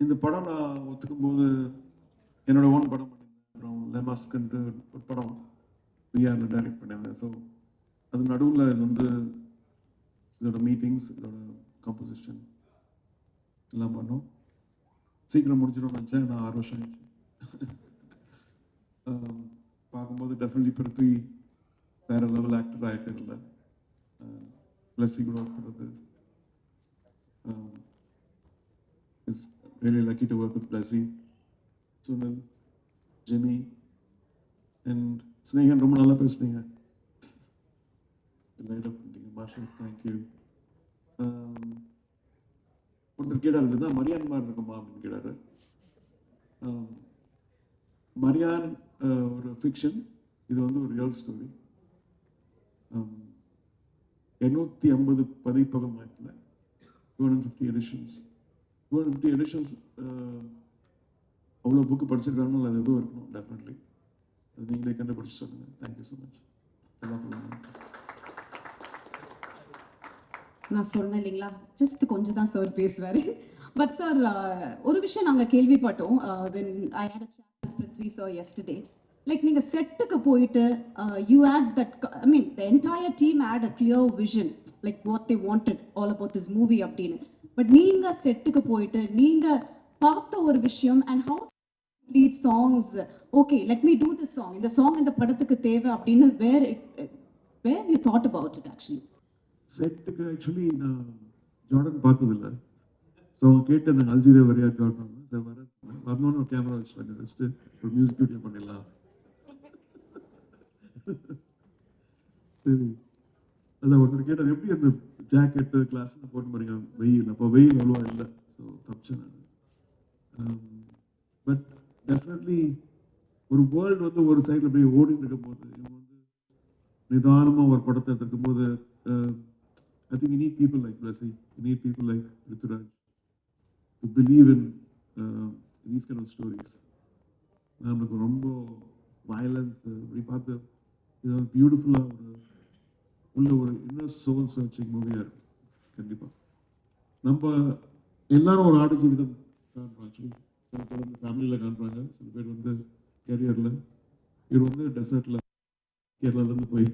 இந்த படம் நான் ஒத்துக்கும் போது என்னோட ஓன் படம் பண்ணியிருந்தேன் அப்புறம் லெமாஸ்க்குன்ட்டு ஒரு படம் பிஆரில் டைரக்ட் பண்ணியிருந்தேன் ஸோ அது நடுவில் இது வந்து இதோட மீட்டிங்ஸ் இதோட கம்போசிஷன் எல்லாம் பண்ணோம். சீக்கிரம் முடிஞ்சிடும் நினச்சேன். நான் ஆறு வருஷம் ஆயிடுச்சு. பார்க்கும்போது டெஃபினெட்லி பிருத்வி வேற லெவல் ஆக்டர் ஆகிட்டு இல்லை. பிளஸ்ஸி கூட ஒர்க் பண்ணுறது Really lucky to work with Blasi, Sunil, Sunil Jemi and Snehan ரொம்ப நல்லா பேசுனீங்க லைட் அப் பண்ணிட்டீங்க மார்ஷல் தேங்க்யூ ஒருத்தர் கேட்டார் இருந்ததுன்னா மரியான் மாதிரி இருக்குமா அப்படின்னு கேட்டாரு. Um, மரியான் uh, ஒரு ஃபிக்ஷன் இது வந்து ஒரு ரியல் ஸ்டோரி எண்ணூற்றி ஐம்பது பதிப்பகம் ஆயிட்டில் two hundred fifty editions two fifty editions uh, அவ்வளோ புக்கு படிச்சிருக்காங்க அது எதுவும் இருக்கணும் டெஃபினெட்லி அது நீங்களே கண்டுபிடிச்சு சொல்லுங்கள் தேங்க்யூ ஸோ மச் எல்லாம் நான் சொன்னேன் இல்லைங்களா? ஜஸ்ட் கொஞ்சம் தான் சார் பேசுவார். பட் சார் ஒரு விஷயம் நாங்கள் கேள்விப்பட்டோம். When I had a chat Prithvi sir yesterday like நீங்கள் செட்டுக்கு போயிட்டு you had that I mean the entire team had a clear vision like what they wanted all about this movie அப்படின்னு. But நீங்கள் செட்டுக்கு போயிட்டு நீங்கள் பார்த்த ஒரு விஷயம் and how lead songs okay let me do this song இந்த song இந்த படத்துக்கு தேவை அப்படின்னு where it where you thought about it actually செட்டுக்கு ஆக்சுவலி நான் ஜார்டன் பார்த்ததில்ல. ஸோ அவங்க கேட்டு அல்ஜீரியா வரையா ஜார்டன் வரணும்னு ஒரு கேமரா வச்சுட்டாங்க வச்சுட்டு ஒரு மியூசிக் வீடியோ பண்ணிடலாம். சரி. அதான் ஒருத்தர் கேட்டார் எப்படி அந்த ஜாக்கெட்டு கிளாஸ் போட்டு போறீங்க? வெயில். அப்போ வெயில் அவ்வளோவா இல்லை. ஸோ தப்பிச்சேன் நான். பட் டெஃபினெட்லி ஒரு வேர்ல்டு வந்து ஒரு சைடில் அப்படியே ஓடிட்டு இருக்கும்போது இவங்க வந்து நிதானமாக ஒரு படத்தை எடுத்துக்கும் போது I think you need people like Blessy you need people like Rituraj to believe in these kind of stories நம்மளுக்கு ரொம்ப வயலன்ஸ் இப்படி பார்த்து இது வந்து பியூட்டிஃபுல்லாக ஒரு உள்ள ஒரு இன்னர் சோல் சர்ச்சிங் மூவியாக இருக்கும். கண்டிப்பாக நம்ம எல்லாரும் ஒரு ஆடு ஜீவிதம் காண்றோம் ஆக்சுவலி சில பேர் வந்து ஃபேமிலியில் காண்றாங்க சில பேர் வந்து கெரியரில் இவர் வந்து டெசர்ட்டில் கேரளாலேருந்து போய்